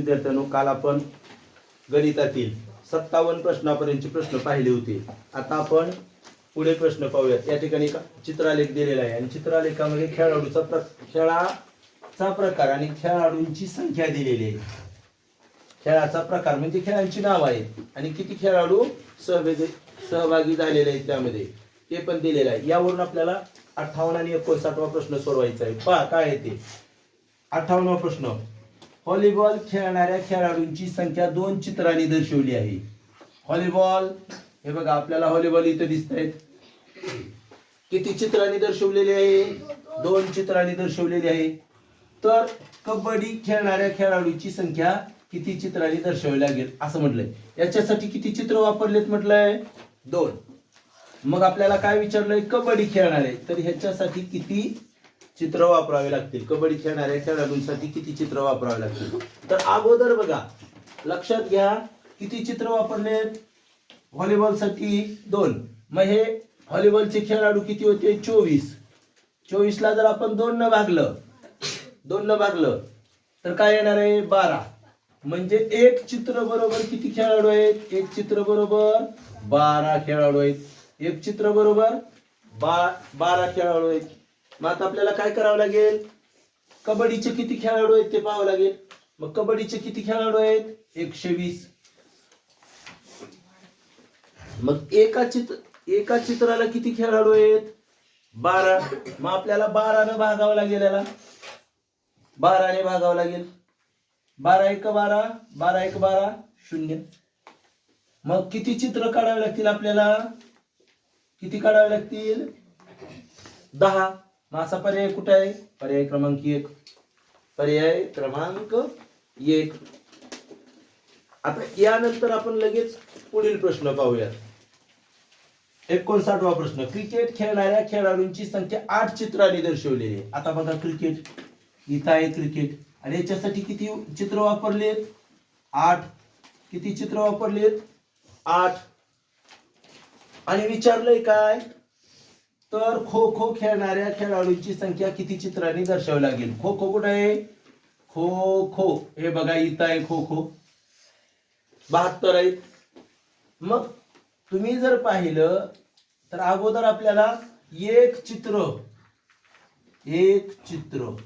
विद्यार्थ्यांनो काल आपण गणितातील सत्तावन्न प्रश्नापर्यंतचे प्रश्न पाहिले होते. आता आपण पुढे प्रश्न पाहूयात. या ठिकाणी चित्रालेख दिलेला आहे आणि चित्रालेखामध्ये खेळाडूचा प्र खेळाचा प्रकार आणि खेळाडूंची संख्या दिलेली आहे. खेळाचा प्रकार म्हणजे खेळांची नाव आहेत. आणि किती खेळाडू सहभागी सहभागी झालेले आहेत त्यामध्ये? ते पण दिलेलं आहे. यावरून आपल्याला अठ्ठावन्न आणि एकोणसाठवा प्रश्न सोडवायचा आहे. पहा काय आहे ते? अठ्ठावन्नवा प्रश्न. व्हॉलीबॉल खेळणाऱ्या खेळाडूंची संख्या दोन चित्रांनी दर्शवली आहे. व्हॉलीबॉल हे बघा आपल्याला व्हॉलीबॉल इथं दिसत आहेत किती चित्रांनी दर्शवलेली आहे? दोन चित्रांनी दर्शवलेली आहे. तर कबड्डी खेळणाऱ्या खेळाडूची संख्या किती चित्रांनी दर्शवावी लागेल असं म्हटलंय. याच्यासाठी किती चित्र वापरलेत म्हटलंय? दोन. मग आपल्याला काय विचारलंय? कबड्डी खेळणारे. तर ह्याच्यासाठी किती चित्र वापरावे लागतील. कबड्डी खेळणाऱ्या खेळाडूंसाठी किती चित्र वापरावे लागतील? तर अगोदर बघा लक्षात घ्या किती चित्र वापरले? व्हॉलीबॉलसाठी दोन. मग हे व्हॉलीबॉलचे खेळाडू किती होते? चोवीस. चोवीसला जर आपण दोन न भागलं दोन न भागलं तर काय येणार आहे? बारा. म्हणजे एक चित्र बरोबर किती खेळाडू आहेत? एक चित्र बरोबर बारा खेळाडू आहेत. एक चित्र बरोबर बा बारा खेळाडू आहेत. मग आता आपल्याला काय करावं लागेल? कबड्डीचे किती खेळाडू आहेत ते पाहावं लागेल. मग कबड्डीचे किती खेळाडू आहेत? एकशे वीस. मग एका चित्र एका चित्राला किती खेळाडू आहेत? बारा. मग आपल्याला बारानं भागावं लागेल याला. बाराने भागावं लागेल. बारा एक बारा बारा एक बारा शून्य. मग किती चित्र काढावे लागतील आपल्याला? किती काढावे लागतील? दहा. मग असा पर्याय कुठे आहे? पर्याय क्रमांक एक. पर्याय क्रमांक एक. आता यानंतर आपण लगेच पुढील प्रश्न पाहूयात. एकोणसाठवा प्रश्न. क्रिकेट खेळणाऱ्या खेळाडूंची संख्या आठ चित्राने दर्शवलेली आहे. आता बघा क्रिकेट. इथं आहे क्रिकेट. आणि याच्यासाठी किती चित्र वापरलेत? आठ. किती चित्र वापरलेत? आठ. आणि विचारलंय काय? तर खो खो खेळणाऱ्या खेळाडूंची संख्या किती चित्रांनी दर्शवावी लागेल? खो खो कुठं आहे? खो खो. हे बघा इथं आहे खो खो. बहात्तर आहेत. मग तुम्ही जर पाहिलं तर अगोदर आपल्याला एक चित्र एक चित्र.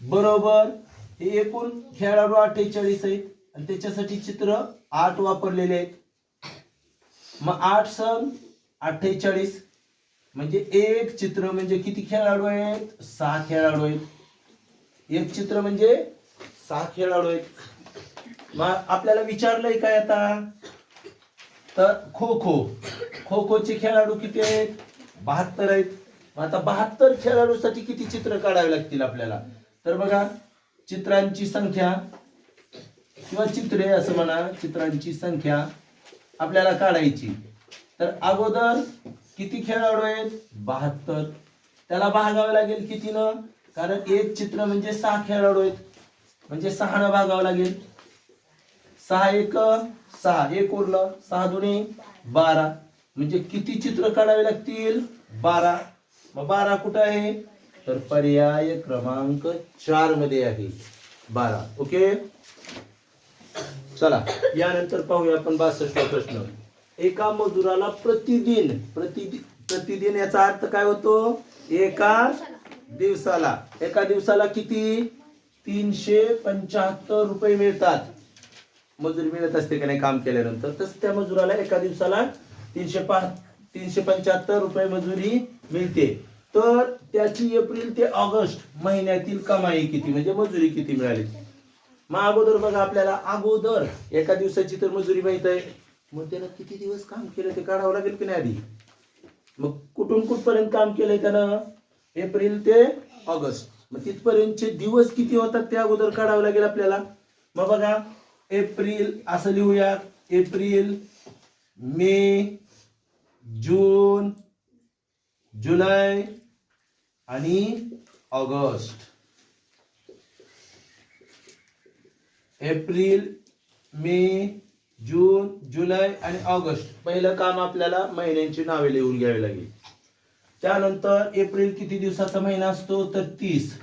बरोबर? हे एकूण खेळाडू अठ्ठेचाळीस आहेत. आणि त्याच्यासाठी चित्र आठ वापरलेले आहेत. मग आठ सण अठ्ठेचाळीस. म्हणजे एक चित्र म्हणजे किती खेळाडू आहेत? सहा खेळाडू आहेत. एक चित्र म्हणजे सहा खेळाडू आहेत. मग आपल्याला विचारलंय काय आता? तर खो खो खो खोचे खेळाडू किती आहेत? बहात्तर आहेत. मग आता बहात्तर खेळाडूसाठी किती चित्र काढावे लागतील आपल्याला? तर बघा चित्रांची संख्या किंवा चित्रे असं म्हणा चित्रांची संख्या आपल्याला काढायची. तर अगोदर किती खेळाडू आहेत? बहात्तर. त्याला भागावं लागेल कितीनं? कारण एक चित्र म्हणजे सहा खेळाडू आहेत. म्हणजे सहानं भागावं लागेल. सहा एक सहा. एक उरलं. सहा दोन्ही बारा. म्हणजे किती चित्र काढावे लागतील? बारा. मग बारा कुठं आहे? तर पर्याय क्रमांक चारमध्ये आहे. बारा. ओके? चला. यानंतर पाहूया आपण बासष्ट प्रश्न. एका मजुराला प्रतिदिन प्रतिदिन प्रतिदिन याचा अर्थ काय होतो? एका दिवसाला. एका दिवसाला किती? तीनशे पंचाहत्तर रुपये मिळतात. मजुरी मिळत असते का नाही काम केल्यानंतर? तसं त्या मजुराला एका दिवसाला तीनशे पा तीनशे पंच्याहत्तर रुपये मजुरी मिळते. तर त्याची एप्रिल ते ऑगस्ट महिन्यातील कमाई किती? म्हणजे मजुरी किती मिळाली? मग अगोदर बघा आपल्याला. अगोदर एका दिवसाची तर मजुरी माहीत आहे. मग त्यानं किती दिवस काम केलं ते काढावं लागेल की नाही आधी? मग कुठून कुठपर्यंत काम केलंय त्यानं? एप्रिल ते ऑगस्ट. मग तिथपर्यंतचे दिवस किती होतात ते अगोदर काढावं लागेल आपल्याला? मग बघा एप्रिल असं लिहूया एप्रिल मे जून जुलै आणि ऑगस्ट. एप्रिल मे जून जुलै आणि ऑगस्ट. पहिलं काम आपल्याला महिन्यांची नावे लिहून घ्यावी लागेल. त्यानंतर एप्रिल किती दिवसाचा महिना असतो? तर तीस.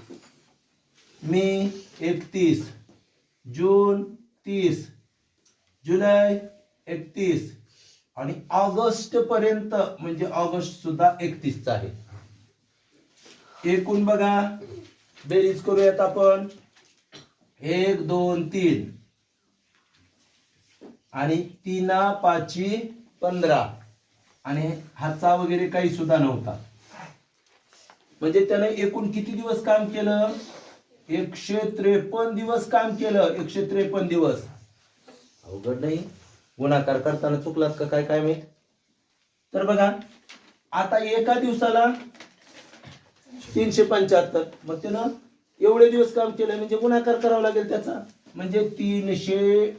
मे एकतीस. जून तीस. जुलै एकतीस. आणि ऑगस्ट पर्यंत म्हणजे ऑगस्ट सुद्धा एकतीसचा आहे. एकूण बघा. बेरीज करूयात आपण. एक दोन तीन. आणि तीना पाची पंधरा. आणि हातचा वगैरे काही सुद्धा नव्हता. म्हणजे त्याने एकूण किती दिवस काम केलं? एकशे त्रेपन्न दिवस काम केलं. एकशे त्रेपन्न दिवस. अवघड नाही. गुणाकार करताना चुकलात का काय काय माहीत? तर बघा आता एका दिवसाला तीनशे पंच्याहत्तर. मग त्यानं एवढे दिवस काम केलं म्हणजे गुणाकार करावा लागेल त्याचा. म्हणजे तीनशे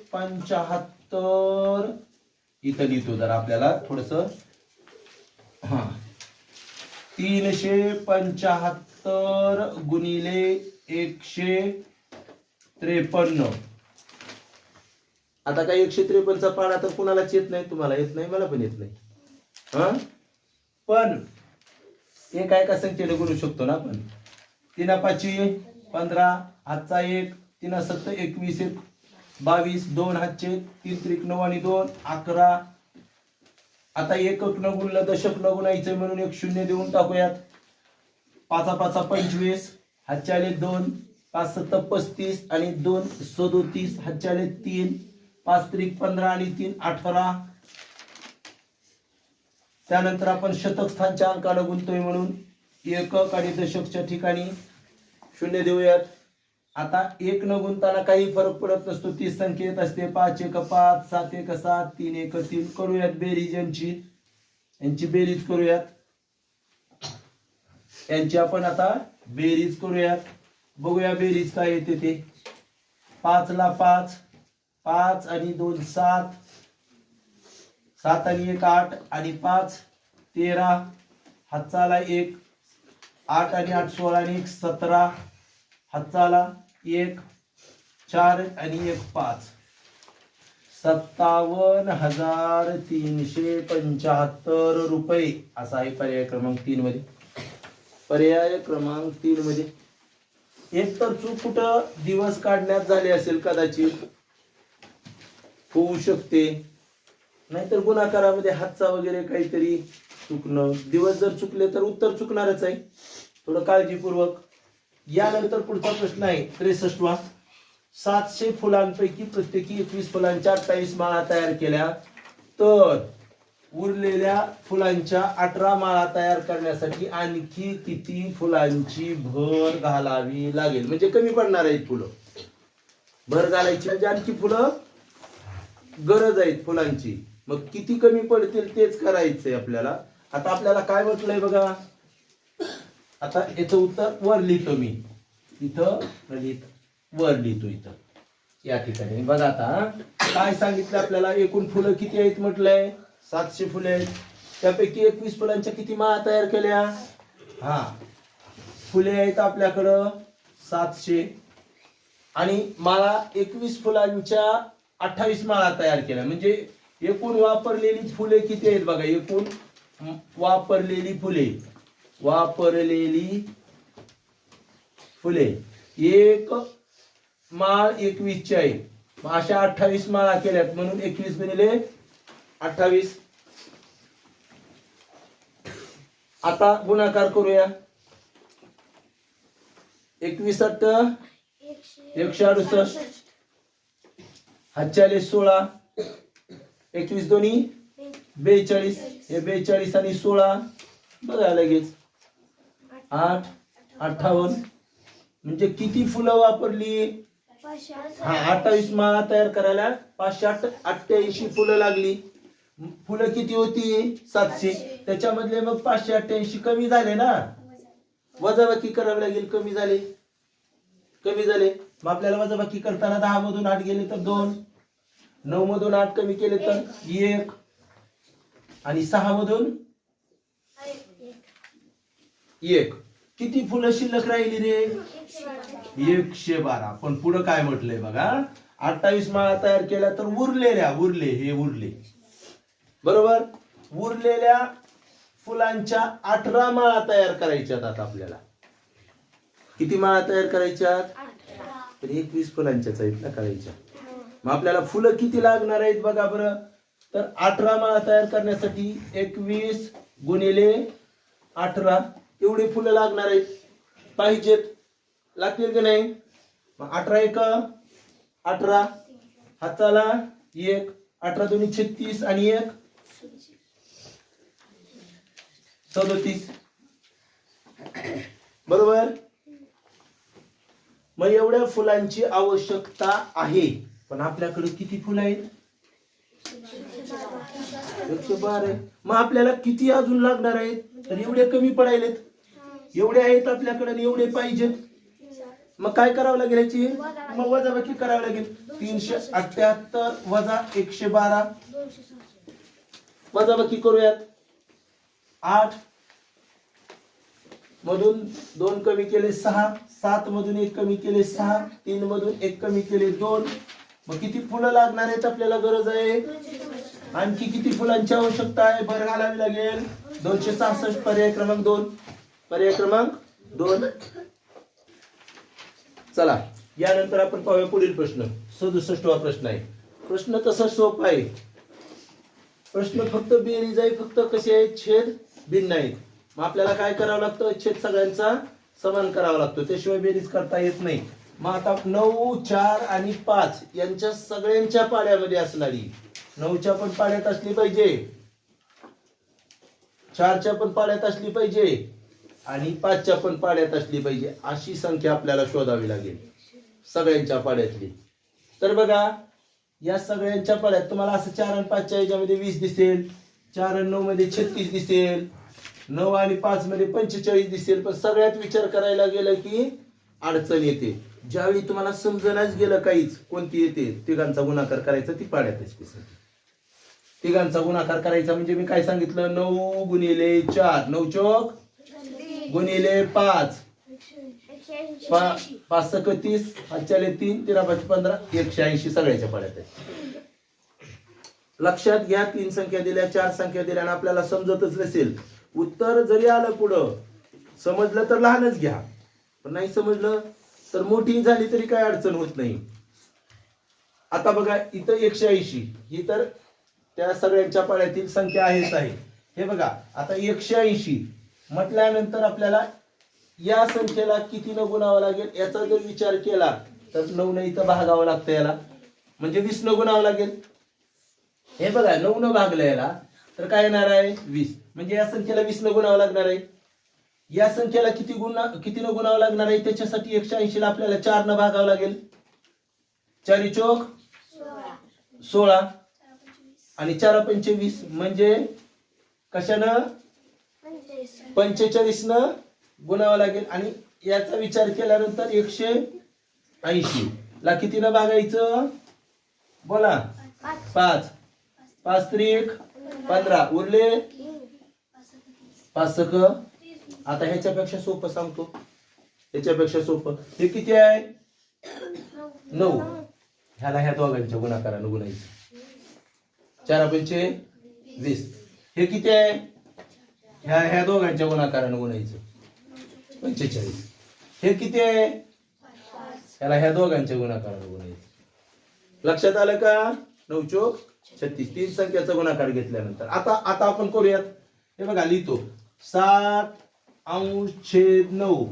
तर इथं लिहितो जर आपल्याला थोडस. हा. तीनशे पंचाहत्तर गुणिले एकशे त्रेपन्न. आता काय एकशे त्रेपन्नचा पाडा तर कुणालाच येत नाही तुम्हाला येत नाही मला पण येत नाही. हा? पण एक आहे का संख्येने गुणू शकतो ना आपण? तीना पाचवी पंधरा आजचा एक तीन सत्तर एकवीस एक बावीस दोन हातचे तीन त्रिक नऊ आणि दोन अकरा. आता एकक न गुणलं दशक न गुणायचं म्हणून एक शून्य देऊन टाकूयात. पाचा पाचा पंचवीस हातचे आले दोन पाच सत्त पस्तीस आणि दोन सदोतीस हातचे आले तीन पाच त्रिक पंधरा आणि तीन अठरा. त्यानंतर आपण शतक स्थानच्या अंकाला गुंतोय म्हणून एकक आणि दशकच्या ठिकाणी शून्य देऊयात. आता एक न गुंताना काही फरक पडत नसतो. ती संख्येत असते. पाच एक पाच सात एक सात तीन एक तीन. करूयात बेरीज यांची. यांची बेरीज करूयात. यांची आपण आता बेरीज करूयात. बघूया बेरीज काय येते ते. पाच ला पाच. पाच आणि दोन सात. सात आणि एक आठ आणि पाच. तेरा. हातचाला एक. आठ आणि आठ सोळा आणि एक सतरा. हातचाला एक चार आणि एक पाच. सत्तावन्न हजार तीनशे पंच्याहत्तर रुपये असा आहे पर्याय क्रमांक तीन मध्ये. पर्याय क्रमांक तीन मध्ये. एक तर चूक कुठं दिवस काढण्यात झाले असेल कदाचित? होऊ शकते. नाहीतर गुणाकारामध्ये हातचा वगैरे काहीतरी चुकणं. दिवस जर चुकले तर उत्तर चुकणारच आहे. थोडं काळजीपूर्वक. यानंतर पुढचा प्रश्न आहे त्रेसष्टवा. सातशे फुलांपैकी प्रत्येकी एकवीस फुलांच्या अठ्ठावीस माळा तयार केल्या. तर उरलेल्या फुलांच्या अठरा माळा तयार करण्यासाठी आणखी किती फुलांची भर घालावी लागेल? म्हणजे कमी पडणार आहेत फुलं. भर घालायची म्हणजे आणखी फुलं? गरज आहेत फुलांची. मग किती कमी पडतील तेच करायचंय आपल्याला. आता आपल्याला काय म्हटलंय बघा? आता याचं उत्तर वर लिहितो मी. इथं लिहित वर लिहितो इथं. या ठिकाणी. बघा आता काय सांगितलं आपल्याला? एकूण फुलं किती आहेत म्हटलंय? सातशे फुले आहेत. त्यापैकी एकवीस फुलांच्या किती माळा तयार केल्या? हा. फुले आहेत आपल्याकडं सातशे. आणि माळा एकवीस फुलांच्या अठ्ठावीस माळा तयार केल्या. म्हणजे एकूण वापरलेली फुले किती आहेत बघा? एकूण वापरलेली फुले. वापरलेली फुले. एक माळ एकवीसची आहे. अशा अठ्ठावीस माळा केल्यात. म्हणून एकवीस गुणिले अठ्ठावीस. आता गुणाकार करूया. एकवीस अठ एकशे अडुसष्ट. हातच्याले सोळा. एकवीस दोन्ही. बेचाळीस. हे बेचाळीस आणि सोळा. बघा लगेच. आठ अठ्ठावन्न. म्हणजे किती फुलं वापरली? हा अठ्ठावीस माळा तयार करायला पाचशे अठ अठ्ठ्याऐंशी फुलं लागली. फुलं किती होती? सातशे. त्याच्यामधले मग पाचशे अठ्ठ्याऐंशी कमी झाले ना? वजाबाकी करावी लागेल कमी झाले. कमी झाले. मग आपल्याला वजाबाकी करताना दहा मधून आठ गेले तर दोन. नऊ मधून आठ कमी केले तर एक. आणि सहा मधून एक. किती फुलं शिल्लक राहिली रे? एकशे बारा. पण पुढं काय म्हटलंय बघा? अठ्ठावीस माळा तयार केल्या तर उरलेल्या उरले हे उरले. बरोबर? उरलेल्या फुलांच्या अठरा माळा तयार करायच्यात आता आपल्याला. किती माळा तयार करायच्यात? तर एकवीस फुलांच्याच आहेत ना करायच्या. मग आपल्याला फुलं किती लागणार आहेत बघा बरं? तर अठरा माळा तयार करण्यासाठी एकवीस गुणिले अठरा. एवढी फुलं लागणार आहेत. पाहिजेत. लागतील की नाही? अठरा एक अठरा. हाताला एक अठरा दोन्ही छत्तीस आणि एक. सदोतीस. बरोबर? मग एवढ्या फुलांची आवश्यकता आहे. पण आपल्याकडे किती फुलं आहेत? एकशे बारा आहे. मग आपल्याला किती अजून लागणार आहेत? तर एवढे कमी पडायलेत. एवढे आहेत आपल्याकडे एवढे पाहिजेत. मग काय करावं लागेल याची? मग वजाबाकी करावं लागेल. तीनशे अठ्याहत्तर वजा एकशे बारा. वजाबाकी करूयात. आठ. मधून दोन कमी केले सहा. सात मधून एक कमी केले सहा. तीन मधून एक कमी केले दोन. मग किती फुलं लागणार आहेत आपल्याला गरज आहे? आणखी किती फुलांची आवश्यकता आहे? भर घालावी लागेल. दोनशे सहासष्ट पर्याय क्रमांक दोन. पर्याय क्रमांक दोन. चला यानंतर आपण पाहूया पुढील प्रश्न. सदुसष्टवा प्रश्न आहे. प्रश्न तसा सोपा आहे. प्रश्न फक्त बेरीज आहे फक्त कसे आहेत? छेद भिन्न आहेत. मग आपल्याला काय करावं लागतं? छेद सगळ्यांचा समान करावा लागतो. त्याशिवाय बेरीज करता येत नाही. मग आता नऊ चार आणि पाच यांच्या सगळ्यांच्या पाड्यामध्ये असणारी नऊच्या पण पाड्यात असली पाहिजे. चारच्या पण पाड्यात असली पाहिजे. आणि पाचच्या पण पाड्यात असली पाहिजे. अशी संख्या आपल्याला शोधावी लागेल. सगळ्यांच्या पाड्यातली तर बघा या सगळ्यांच्या पाड्यात तुम्हाला असं चार आणि पाचच्या याच्यामध्ये वीस दिसेल. चार आणि नऊ मध्ये छत्तीस दिसेल. नऊ आणि पाच मध्ये पंचेचाळीस दिसेल. पण सगळ्यात विचार करायला गेलं की अडचण येते. ज्यावेळी तुम्हाला समजण्याच गेलं काहीच कोणती येते तिघांचा गुणाकार करायचा ती पाड्यात असते तिघांचा गुणाकार करायचा म्हणजे मी काय सांगितलं? नऊ गुणिले चार. नऊ चौक? गुणिले पाच. पाच सक तीस पाचच्याले तीन तेरा पाच पंधरा एकशे ऐंशी सगळ्याच्या पाड्यात आहे. लक्षात घ्या तीन संख्या दिल्या चार संख्या दिल्या आणि आपल्याला समजतच नसेल. उत्तर जरी आलं पुढं समजलं तर लहानच घ्या. पण नाही समजलं तर मोठी झाली तरी काय अडचण होत नाही. आता बघा इथं एकशे ऐंशी. ही तर त्या सगळ्यांच्या पाळ्यातील संख्या आहेच आहे. हे बघा आता एकशे ऐंशी म्हटल्यानंतर आपल्याला या संख्येला किती न गुणावं लागेल याचा जर विचार केला तर नऊ न इथं भागावं लागतं याला. म्हणजे वीस न गुणावं लागेल. हे बघा नऊ न भागलं याला तर काय येणार आहे? वीस. म्हणजे या संख्येला वीस न गुणावं लागणार आहे. या संख्येला किती गुणा किती न गुणावं लागणार आहे? त्याच्यासाठी एकशे ऐंशी ला आपल्याला चार न भागावं लागेल. चारी चोक सोळा. आणि चार पंचवीस म्हणजे कशानं? पंचेचाळीसनं गुणावं लागेल. आणि याचा विचार केल्यानंतर एकशे ऐंशी. ला कितीनं न भागायचं बोला. पाच. पाच त्रिक पंधरा. उरले? पाच सक. आता ह्याच्यापेक्षा सोपं सांगतो. ह्याच्यापेक्षा सोपं. हे किती आहे? नऊ. ह्याला ह्या दोघांच्या गुणाकारानं गुणायचं. चार पंचे वीस. हे किती आहे? ह्या ह्या दोघांच्या गुणाकारानं गुणायचं. पंचेचाळीस. हे किती आहे? ह्याला ह्या दोघांच्या गुणाकारानं गुणायचं. लक्षात आलं का? नऊ चोक छत्तीस. तीन संख्याचा गुणाकार घेतल्यानंतर. आता आता आपण करूयात. हे बघा लिहितो. सात अंश छेद नऊ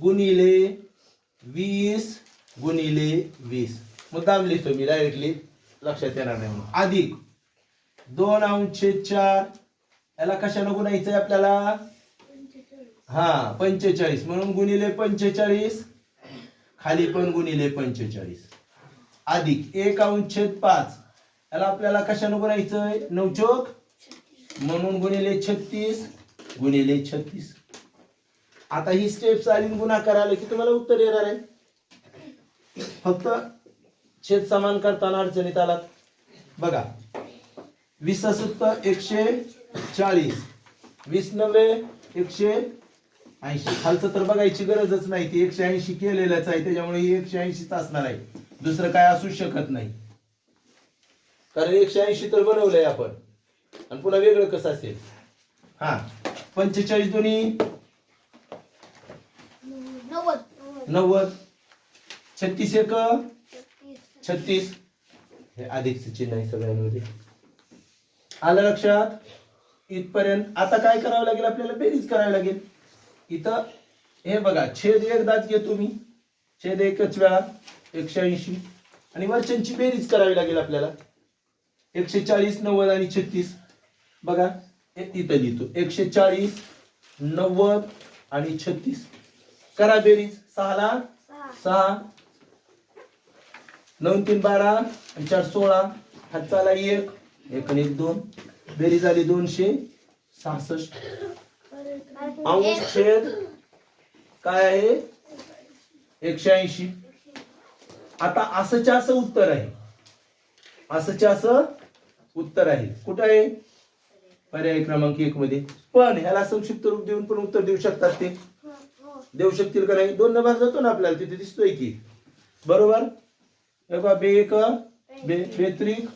गुणिले वीस गुणिले वीस. मुद्दाम लिहितो मी डायरेक्टली लक्षात येणार नाही म्हणून. अधिक. दोन अंश छेद चार. याला कशानं गुणायचंय आपल्याला? हा पंचेचाळीस. म्हणून गुणिले पंचेचाळीस. खाली पण गुणिले पंचेचाळीस. अधिक एक अंश छेद पाच. याला आपल्याला कशानं गुणायचंय? नऊ चोक म्हणून गुणिले छत्तीस. गुणिले छत्तीस. आता ही स्टेप्स आली गुणाकार आले की तुम्हाला उत्तर येणार आहे. फक्त छेद समान करताना अडचणीत आलात. बघा. वीस असत एकशे चाळीस. वीस नव्हे एकशे ऐंशी. खालचं तर बघायची गरजच नाही ती एकशे ऐंशी केलेलंच आहे त्याच्यामुळे ही एकशे ऐंशीच असणार आहे. दुसरं काय असू शकत नाही. कारण एकशे ऐंशी तर बनवलंय आपण. आणि पुन्हा वेगळं कसं असेल? हा. पंचेचाळीस दोन्ही. नव्वद. नव्वद. छत्तीस एक. छत्तीस. हे अधिकचं चिन्ह आहे सगळ्यांमध्ये. आलं लक्षात? इथपर्यंत आता काय करावं लागेल आपल्याला? बेरीज करावी लागेल. इथं हे बघा छेद एकदाच घेतो मी. छेद एकच वेळा एकशे ऐंशी. आणि वरच्यांची बेरीज करावी लागेल आपल्याला. एकशे चाळीस नव्वद आणि छत्तीस. बघा हे इथं लिहितो. एकशे चाळीस नव्वद आणि छत्तीस. करा बेरीज. सहाला सहा. नऊ तीन बारा. आणि चार सोळा. हातचाला एक. एक आणि एक दोन. बेरीज झाली दोनशे सहासष्ट. अंश छेद काय आहे? एकशे ऐंशी. आता असंच्या असं उत्तर आहे. असंच्या असं उत्तर आहे. कुठं आहे? पर्याय क्रमांक एक मध्ये. पण ह्याला संक्षिप्त रूप देऊन पण उत्तर देऊ शकतात ते. देऊ शकतील का नाही? दोन न भाग जातो ना आपल्याला तिथे दिसतोय की. बरोबर? बे एक बे बेत्रिक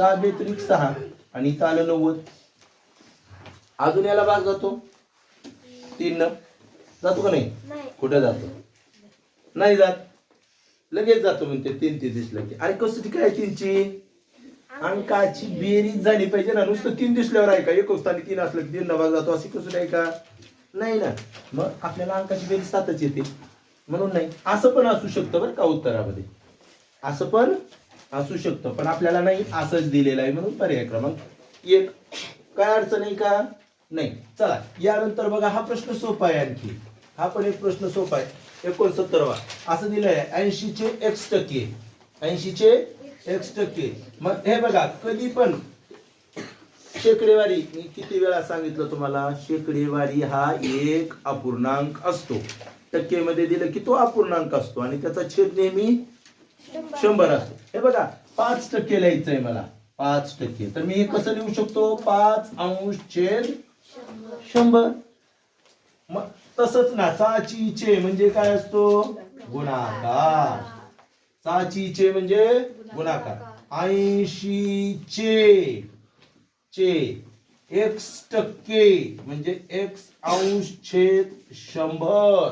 सहा बेत्रिक सहा आणि इथं आलं नव्वद. अजून याला भाग जातो? तीन न? जातो का नाही? कुठे जातो? नाही जात. लगेच जातो म्हणते तीन ते दिसलं की. अरे कसं ती काय तीनची? अंकाची बेरीज झाली पाहिजे ना. नुसतं तीन दिसल्यावर आहे का? एक आणि तीन असलं की तीन न भाग जातो. अशी कसं नाही का? नाही ना. मग आपल्याला अंकाची बेरीज सातच येते. म्हणून नाही. असं पण असू शकतं बरं का उत्तरामध्ये. असं पण असू शकतं पण आपल्याला नाही असंच दिलेलं आहे म्हणून पर्याय क्रमांक एक. काय अडचण आहे का? नाही. चला यानंतर बघा हा प्रश्न सोपा आहे आणखी. हा पण एक प्रश्न सोपा आहे. एकोणसत्तरवा. असं दिलं आहे ऐंशीचे एक्स टक्के. ऐंशीचे एक्स टक्के. मग हे बघा कधी पण शेकडेवारी मी किती वेळा सांगितलं तुम्हाला शेकडेवारी हा एक अपूर्णांक असतो. टक्केमध्ये दिलं की तो अपूर्णांक असतो आणि त्याचा छेद नेहमी शंभर असतो. हे बघा पाच टक्के लिहायचंय मला. पाच टक्के. तर मी हे कसं लिहू शकतो? पाच अंश छेद शंभर. मग तसंच ना चाचीचे म्हणजे काय असतो? गुणाकार. चाचीचे म्हणजे गुणाकार. ऐंशीचे चे एक्स टक्के म्हणजे एक्स अंश छेद शंभर.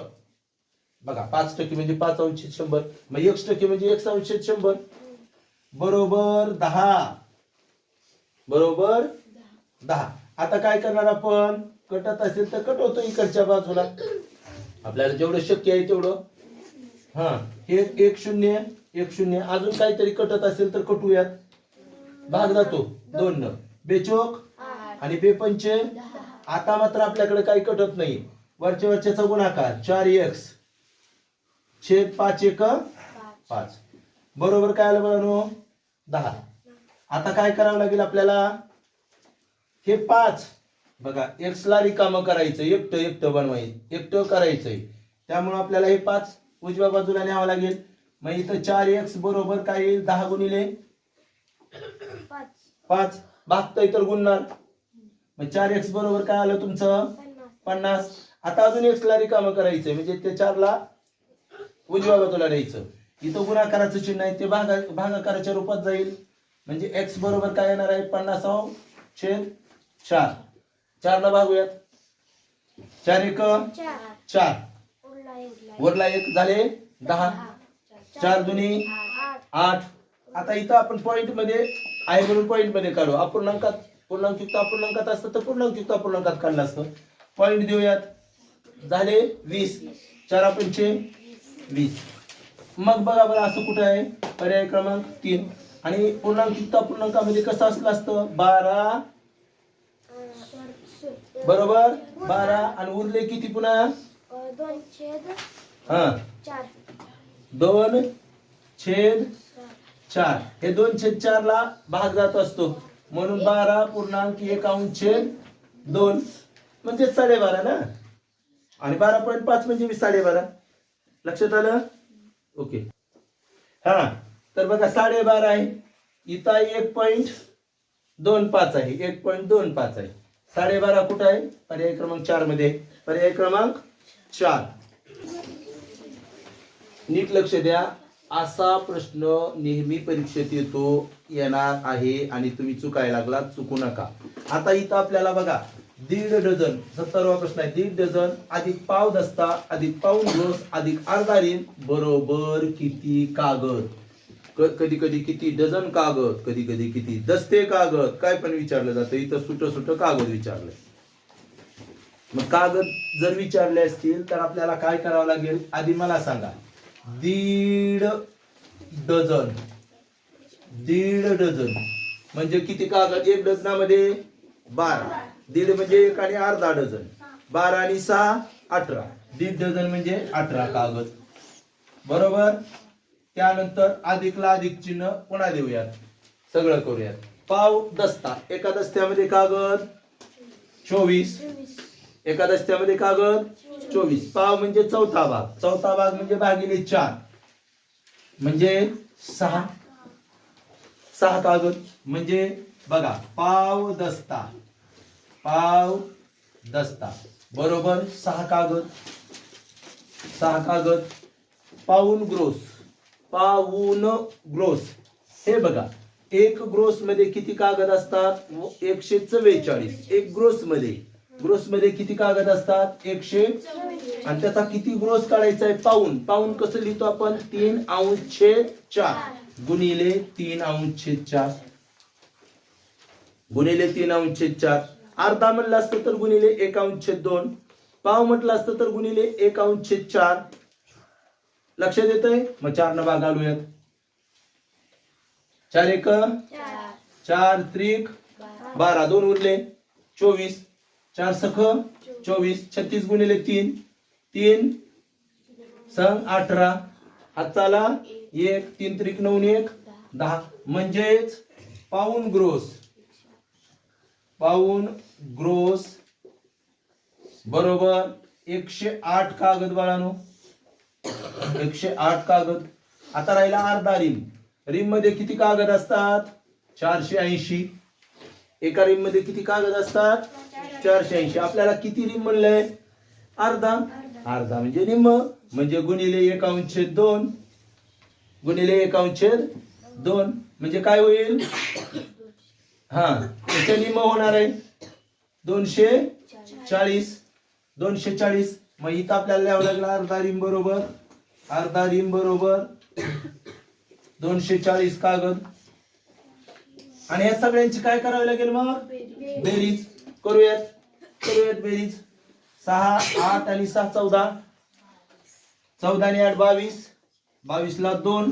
बघा पाच टक्के म्हणजे पाच अंश छेद शंभर. मग एक्स टक्के म्हणजे एक्स अंश छेद शंभर. बरोबर दहा. बरोबर दहा. आता काय करणार आपण? कटत असेल तर कटवतो इकडच्या बाजूला. आपल्याला जेवढं शक्य आहे तेवढं. हा हे एक शून्य एक शून्य. अजून काहीतरी कटत असेल तर कटूयात. भाग जातो. दोन न. बेचोक आणि बेपंचे. आता मात्र आपल्याकडे काही कटत नाही. वरच्या वरच्याचा गुणाकार चार एक्स छेद पाच एक. पाच. बरोबर काय आलं बघा दहा. आता काय करावं लागेल आपल्याला? हे पाच. बघा एक्सला रिकामं करायचं एकटं एकटं बनवायचं एकटं करायचंय. त्यामुळे आपल्याला हे पाच उजव्या बाजूला न्यावं लागेल. मग इथं चार एक्स बरोबर काय येईल? दहा गुणिले? पाच. भागतय तर गुणणार. मग चार एक्स बरोबर काय आलं तुमचं? पन्नास. आता अजून एक्सला रिकामं करायचंय. म्हणजे ते चारला उजव्या बाजूला न्यायचं. इथं गुणाकाराचं चिन्ह आहे ते भागा भागाकाराच्या रूपात जाईल. म्हणजे एक्स बरोबर काय येणार आहे? पन्नास छेद चार. चारला भागूयात. चार एक चार. वरला एक झाले दहा. चार दुनी. आठ. आता इथं आपण पॉइंटमध्ये आहे म्हणून पॉइंटमध्ये काढू. अपूर्णांकात पूर्णांकयुक्त अपूर्णांकात असतं तर पूर्णांकयुक्त अपूर्णांकात काढलं असतं. पॉइंट देऊयात. झाले वीस. चार पंचे वीस. मग बघा बरं असं कुठं आहे? पर्याय क्रमांक तीन. आणि पूर्णांकयुक्त पूर्णांकामध्ये कसं असलं असतं? बारा. बरोबर? बारा. आणि उरले किती पुन्हा? हा. दोन छेद चार. हे दोन छेद चार ला भाग जात असतो. म्हणून बारा पूर्णांक एकावन्न छेद दोन. म्हणजे साडेबारा ना? आणि बारा पॉईंट पाच म्हणजे मी साडेबारा. लक्षात आलं? ओके. हा तर बघा साडेबारा आहे. इथं एक पॉईंट दोन पाच आहे. एक पॉईंट दोन पाच आहे. साडेबारा कुठं आहे? पर्याय क्रमांक चारमध्ये. पर्याय क्रमांक चार. नीट लक्ष द्या. असा प्रश्न नेहमी परीक्षेत येतो येणार आहे आणि तुम्ही चुकायला लागला चुकू नका. आता इथं आपल्याला बघा दीड डझन सत्तरवा प्रश्न आहे दीड डझन अधिक पाव दस्ता अधिक पाऊन ग्रोस अधिक अर्धा रिम बरोबर किती कागद? कधी कधी किती डझन कागद कधी कधी किती दस्ते कागद? काय पण विचारलं जातं इथं सुट सुट कागद विचारलं मग कागद जर विचारले असतील तर आपल्याला काय करावं लागेल? आधी मला सांगा. दीड डझन. दीड डझन. म्हणजे किती कागद? एक डझनामध्ये बारा. दीड म्हणजे एक आणि अर्धा डझन. बारा आणि सहा अठरा. दीड डझन म्हणजे अठरा कागद. बरोबर? त्यानंतर अधिकला अधिक चिन्ह पुन्हा देऊयात. सगळं करूयात. पाव दस्ता. एका दस्त्यामध्ये कागद चोवीस. एका दस्त्यामध्ये कागद चोवीस. पाव म्हणजे चौथा भाग. चौथा भाग म्हणजे भागिले चार. म्हणजे सहा. सहा कागद म्हणजे बघा पाव दस्ता. पाव दस्ता. बरोबर सहा कागद. सहा कागद. पाऊन ग्रोस. पाऊन ग्रोस. हे बघा एक ग्रोस मध्ये किती कागद असतात? एकशे चव्वेचाळीस. एक ग्रोस मध्ये ग्रोस मध्ये किती कागद असतात? एकशे आणि त्याचा किती ग्रोस काढायचा आहे? पाऊन. पाऊन कसं लिहितो आपण? तीन अंश छेद चार. गुणिले तीन अंश छेद चार. गुणिले तीन अंश छेद चार. अर्धा म्हणलं असतं तर गुणिले एक दोन. पाव म्हटलं असतं तर गुणिले एक चार. लक्षात येतंय? मग चार न भाग घालूयात. चार एक. चार त्रिक बारा. दोन उरले. चोवीस. चार सख. चोवीस. छत्तीस गुणिले तीन. तीन. संग अठरा. हाताला एक तीन त्रिक नऊ एक. दहा. म्हणजेच पाऊन ग्रोस. पाऊन ग्रोस बरोबर एकशे आठ कागद बाळानो. एकशे आठ कागद. आता राहिला अर्धा रिम. रिममध्ये किती कागद असतात? चारशे ऐंशी. एका रिममध्ये किती कागद असतात? चारशे ऐंशी. आपल्याला किती रिम म्हणलंय? अर्धा. अर्धा म्हणजे निम्म म्हणजे गुणिले एकावनशे दोन. गुणिले एकावनशे दोन. म्हणजे काय होईल? हा. त्याचे निम्म होणार आहे दोनशे चाळीस. दोनशे चाळीस. मग इथं आपल्याला लिहावं लागलं अर्धा रिम बरोबर. अर्धा रिम बरोबर. दोनशे चाळीस कागद. आणि या सगळ्यांची काय करावी लागेल मग? बेरीज. करूयात. करूयात बेरीज. सहा आठ आणि सहा चौदा. चौदा आणि आठ बावीस. बावीस ला दोन.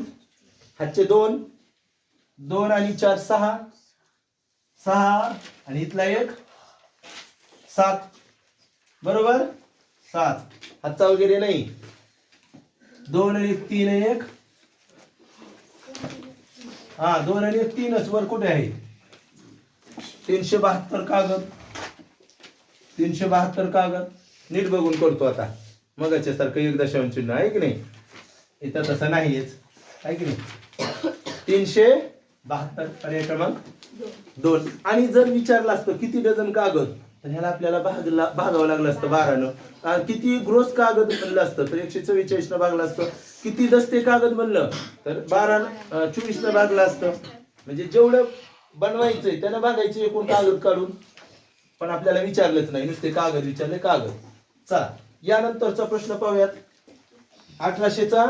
हातचे दोन. दोन आणि चार सहा. सहा आणि इथला एक सात. बरोबर? सात. हातचा वगैरे नाही. दोन आणि तीन एक. हा दोन आणि तीनच. वर कुठे आहे? तीनशे बहात्तर कागद. तीनशे बहात्तर कागद. नीट बघून करतो आता. मगाच्या सारखं एक दशांश चिन्ह आहे की नाही? इथं तसं नाहीच आहे की नाही? तीनशे बहात्तर. पर्याय क्रमांक दोन. आणि जर विचारलं असतं किती डझन कागद? तर ह्याला आपल्याला भागला भागावं लागलं असतं बारानं. किती ग्रोस कागद म्हणलं असतं? तर एकशे चव्वेचाळीस न भागलं असतं. किती दस्ते कागद म्हणलं तर बारा चोवीस न भागलं असतं. म्हणजे जेवढं बनवायचंय त्यानं भागायचे एकूण कागद काढून. पण आपल्याला विचारलंच नाही नुसते कागद विचारले कागद. चला यानंतरचा प्रश्न पाहूयात. अठराशेचा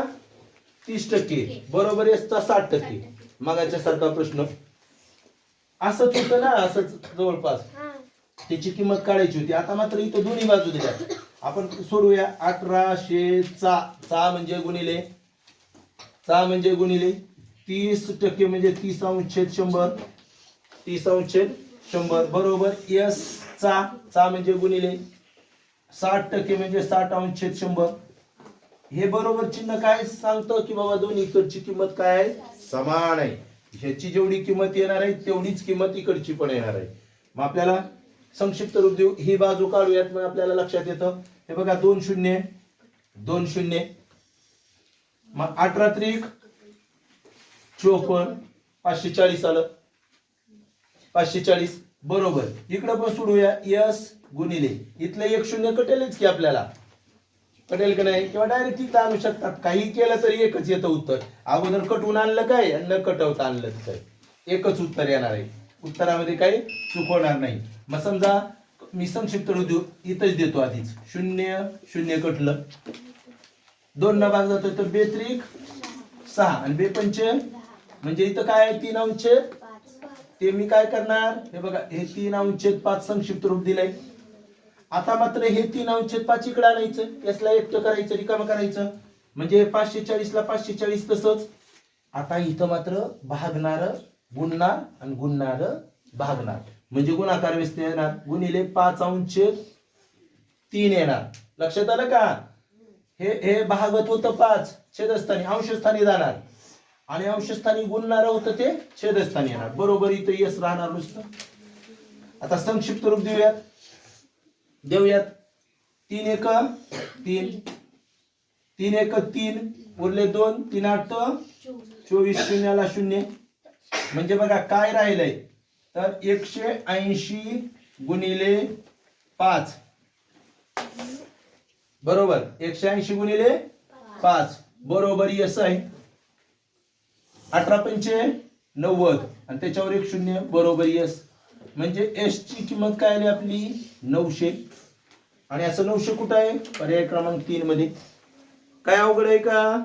तीस टक्के बरोबर यसचा साठ टक्के. मागाच्या सारखा प्रश्न. असंच होतं ना असंच जवळपास. त्याची किंमत काढायची होती. आता मात्र इथं दोन्ही बाजू दिल्या. आपण सोडूया. अठराशे चा. चा म्हणजे गुणिले. चा म्हणजे गुणिले. तीस टक्के म्हणजे तीस अंश छेद शंभर. तीस अंश छेद शंभर. बरोबर. यस चा. चा म्हणजे गुणिले. साठ टक्के म्हणजे साठ अंश छेद शंभर. हे बरोबर चिन्ह काय सांगतं? की बाबा दोन्ही इकडची किंमत काय आहे? समान आहे. ह्याची जेवढी किंमत येणार आहे तेवढीच किंमत इकडची पण येणार आहे. मग आपल्याला संक्षिप्त रूप देऊ. ही बाजू काढूयात मग आपल्याला लक्षात येतं. हे बघा दोन शून्य दोन शून्य. मग अठरा त्रिक चोपन्न पाचशे चाळीस आलं. पाचशे चाळीस बरोबर. इकडं पण सोडूया यस गुणिले. इथलं एक शून्य कटेलच की आपल्याला? कटेल का नाही किंवा डायरेक्ट तिथं आणू शकतात. काही केलं तरी एकच येतं उत्तर. अगोदर कटवून आणलं काय? आणि न कटवता आणलं काय? एकच उत्तर येणार आहे. उत्तरामध्ये काही चूक होणार नाही. मग समजा मी संक्षिप्त देऊ. इथंच देतो आधीच. शून्य शून्य कटलं. दोन न भाग जातो तर बेत्रिक सहा. आणि बेपंच? म्हणजे इथं काय आहे? तीन अंश. ते मी काय करणार? हे बघा हे तीन अंश पाच संक्षिप्त रूप दिलंय. आता मात्र हे तीन अंशेद पाच इकडे आणायचं यासला एकटं करायचं रिकाम करायचं. म्हणजे पाचशे चाळीसला पाचशे चाळीस तसंच. आता इथं मात्र भागणार गुणणार आणि गुणणार भागणार. म्हणजे गुणाकार व्यस्त येणार. गुणिले पाच अंश तीन येणार. लक्षात आलं का? हे हे भागत होतं पाच छेदस्थानी अंशस्थानी जाणार. आणि अंशस्थानी गुणणार होतं ते छेदस्थानी येणार. बरोबर इथं यश राहणार नुसतं. आता संक्षिप्त रूप देऊयात. देऊयात. तीन एक तीन. तीन एक तीन. उरले दोन तीन आठ. चोवीस शून्याला शून्य. म्हणजे बघा काय राहिलंय? तर एकशे ऐंशी गुणिले पाच. बरोबर? एकशे ऐंशी गुणिले पाच. बरोबर यस आहे. अठरा पंचे नव्वद. आणि त्याच्यावर एक शून्य. बरोबर यस म्हणजे एस ची किंमत काय आली आपली? नऊशे. आणि असं नऊशे कुठं आहे? पर्याय क्रमांक तीन मध्ये. काय अवघड आहे का?